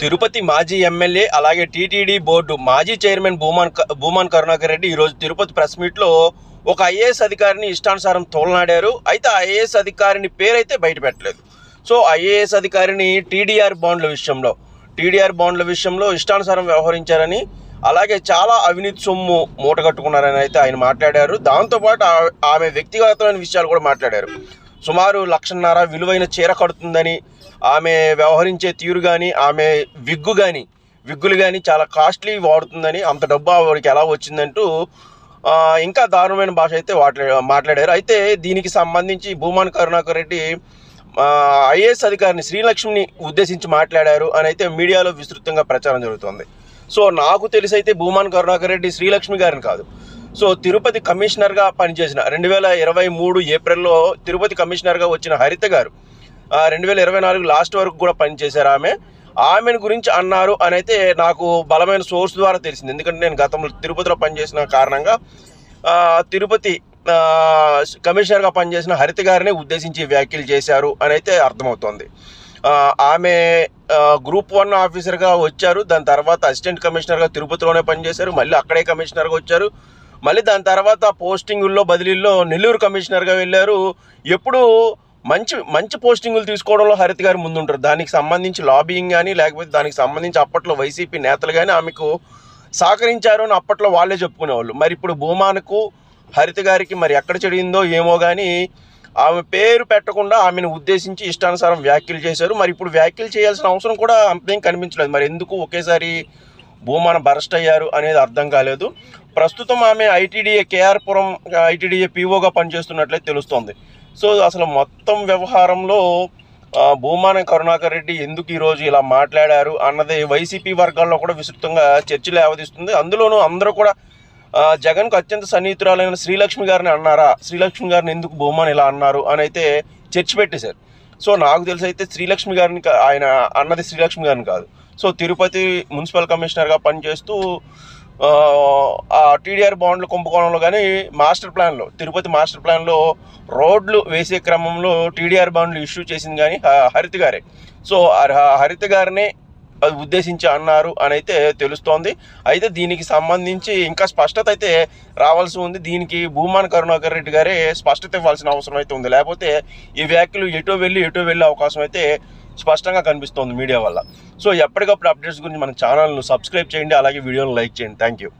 తిరుపతి మాజీ ఎమ్మెల్యే అలాగే TTD board మాజీ చైర్మన్ భూమాన్ భూమాన్ కరుణాకర్ రెడ్డి ఈరోజు తిరుపతి ప్రెస్ మీట్లో ఒక ఐఏఎస్ అధికారిని ఇష్టానుసారం తోలనాడారు. అయితే ఆ ఐఏఎస్ అధికారిని పేరైతే బయట పెట్టలేదు సో ఐఏఎస్ అధికారిని టీడీఆర్ బాండ్ల విషయంలో టీడీఆర్ బాండ్ల విషయంలో ఇష్టానుసారం వ్యవహరించారని అలాగే చాలా అవినీతి సొమ్ము మూటగట్టుకున్నారని అయితే ఆయన మాట్లాడారు. దాంతోపాటు ఆ- ఆమె వ్యక్తిగతమైన విషయాలు కూడా మాట్లాడారు. సుమారు లక్షన్నర విలువైన చీర కడుతుందని ఆమె వ్యవహరించే తీరు కానీ ఆమె విగ్గు కానీ విగ్గులు కానీ చాలా కాస్ట్లీ వాడుతుందని అంత డబ్బు ఆవిడకి ఎలా వచ్చిందంటూ ఇంకా దారుణమైన భాష అయితే మాట్లాడారు. అయితే దీనికి సంబంధించి భూమాన్ కరుణాకర్ రెడ్డి ఐఏఎస్ అధికారిని శ్రీలక్ష్మిని ఉద్దేశించి మాట్లాడారు అని అయితే మీడియాలో విస్తృతంగా ప్రచారం జరుగుతుంది. సో నాకు తెలిసి అయితే భూమాన్ కరుణాకర్ రెడ్డి శ్రీలక్ష్మి గారిని కాదు. సో తిరుపతి కమిషనర్గా పనిచేసిన రెండు వేల ఇరవై మూడు ఏప్రిల్లో తిరుపతి కమిషనర్గా వచ్చిన హరిత గారు రెండు వేల ఇరవై నాలుగు లాస్ట్ వరకు కూడా పనిచేశారు ఆమె. ఆమెను గురించి అన్నారు అని అయితే నాకు బలమైన సోర్స్ ద్వారా తెలిసింది. ఎందుకంటే నేను గతంలో తిరుపతిలో పనిచేసిన కారణంగా తిరుపతి కమిషనర్గా పనిచేసిన హరిత గారిని ఉద్దేశించి వ్యాఖ్యలు చేశారు అని అయితే అర్థమవుతోంది ఆమె గ్రూప్ వన్ ఆఫీసర్గా వచ్చారు. దాని తర్వాత అసిస్టెంట్ కమిషనర్గా తిరుపతిలోనే పనిచేశారు. మళ్ళీ అక్కడే కమిషనర్గా వచ్చారు. మళ్ళీ దాని తర్వాత పోస్టింగుల్లో బదిలీల్లో నెల్లూరు కమిషనర్గా వెళ్ళారు. ఎప్పుడు మంచి మంచి పోస్టింగులు తీసుకోవడంలో హరిత గారు ముందుంటారు. దానికి సంబంధించి లాబీయింగ్ కానీ లేకపోతే దానికి సంబంధించి అప్పట్లో వైసీపీ నేతలు కానీ ఆమెకు సహకరించారు అని అప్పట్లో వాళ్ళే చెప్పుకునేవాళ్ళు. మరి ఇప్పుడు భూమానకు హరిత గారికి మరి ఎక్కడ చెడిందో ఏమో కానీ ఆమె పేరు పెట్టకుండా ఆమెను ఉద్దేశించి ఇష్టానుసారం వ్యాఖ్యలు చేశారు. మరి ఇప్పుడు వ్యాఖ్యలు చేయాల్సిన అవసరం కూడా అంతేం కనిపించలేదు. మరి ఎందుకు ఒకేసారి భూమాన బరస్ట్ అయ్యారు అనేది అర్థం కాలేదు. ప్రస్తుతం ఆమె ఐటీడీఏ కేఆర్పురం ఐటీడీఏ పీఓగా పనిచేస్తున్నట్లయితే తెలుస్తోంది. సో అసలు మొత్తం వ్యవహారంలో భూమాన కరుణాకర్ రెడ్డి ఎందుకు ఈరోజు ఇలా మాట్లాడారు అన్నది వైసీపీ వర్గాల్లో కూడా విస్తృతంగా చర్చలు ఆవదిస్తుంది అందులోనూ అందరూ కూడా జగన్కు అత్యంత సన్నిహితురాలైన శ్రీలక్ష్మి గారిని అన్నారా? శ్రీలక్ష్మి గారిని ఎందుకు భూమాన్ ఇలా అన్నారు? అని అయితే చర్చ పెట్టేశారు. సో నాకు తెలిసి అయితే శ్రీలక్ష్మి గారిని కా- ఆయన అన్నది శ్రీలక్ష్మి గారిని కాదు. సో తిరుపతి మున్సిపల్ కమిషనర్గా పనిచేస్తూ ఆ, ఆ టీడీఆర్ బాండ్లు కుంభకోణంలో కానీ మాస్టర్ ప్లాన్లో తిరుపతి మాస్టర్ ప్లాన్లో రోడ్లు వేసే క్రమంలో టీడీఆర్ బాండ్లు ఇష్యూ చేసింది కానీ హరిత గారే. సో ఆ హరిత గారినే ఉద్దేశించి అన్నారు అని అయితే తెలుస్తోంది. అయితే దీనికి సంబంధించి ఇంకా స్పష్టత అయితే రావాల్సి ఉంది. దీనికి భూమాన్ కరుణాకర్ రెడ్డి గారే స్పష్టత ఇవ్వాల్సిన అవసరం అయితే ఉంది. లేకపోతే ఈ వ్యాఖ్యలు ఎటో వెళ్ళి ఎటో వెళ్ళే అవకాశం అయితే స్పష్టంగా కనిపిస్తోంది మీడియా వల్ల. సో ఎప్పటికప్పుడు అప్డేట్స్ గురించి మన ఛానల్ను సబ్స్క్రైబ్ చేయండి. అలాగే వీడియోను లైక్ చేయండి. Thank you.